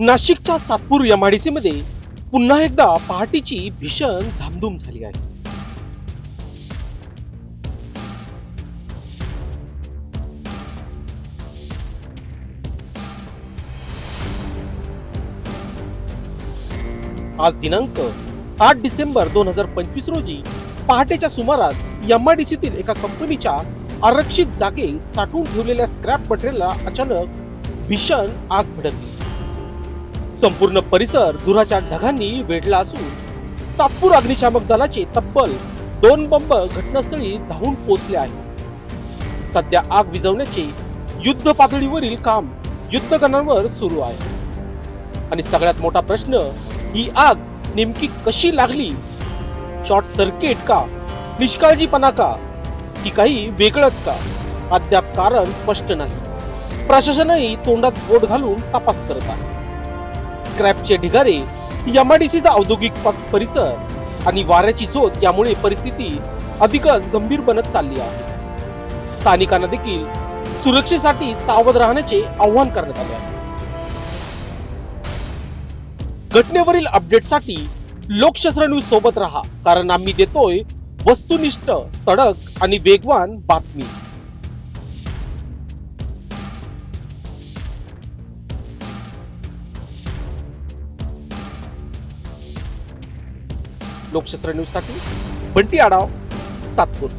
नाशिकच्या सातपूर एमआयडीसी मध्ये पुन्हा एकदा पहाटेची भीषण धामधूम झाली आहे. आज दिनांक आठ डिसेंबर दोन हजार पंचवीस रोजी पहाटेच्या सुमारास एमआयडीसीतील एका कंपनीच्या आरक्षित जागेत साठवून ठेवलेल्या स्क्रॅप मटेरियलला अचानक भीषण आग भडकली. संपूर्ण परिसर धुराच्या ढगांनी वेढला असून सातपूर अग्निशामक दलाचे तब्बल दोन बंब घटनास्थळी धावून पोहोचले आहेत. सध्या आग विझवण्याचे युद्ध पातळीवरील काम युद्धगणांवर सुरू आहे. आणि सगळ्यात मोठा प्रश्न ही आग नेमकी कशी लागली? शॉर्ट सर्किट का? निष्काळजीपणा का? की काही वेगळंच का? अद्याप कारण स्पष्ट नाही. प्रशासनही तोंडात बोट घालून तपास करत आहे. स्क्रॅपचे ढिगारे एमआयडीसीचा औद्योगिक परिसर आणि वाऱ्याची झोत यामुळे परिस्थिती अधिकच गंभीर बनत चालली आहे. स्थानिकांना देखील सुरक्षेसाठी सावध राहण्याचे आवाहन करण्यात आले आहे. घटनेवरील अपडेटसाठी लोकशस्त्र न्यूज सोबत राहा कारण आम्ही देतोय वस्तुनिष्ठ तडक आणि वेगवान बातमी. लोकशास्त्र न्यूजसाठी बंटी आढाव सातपूर.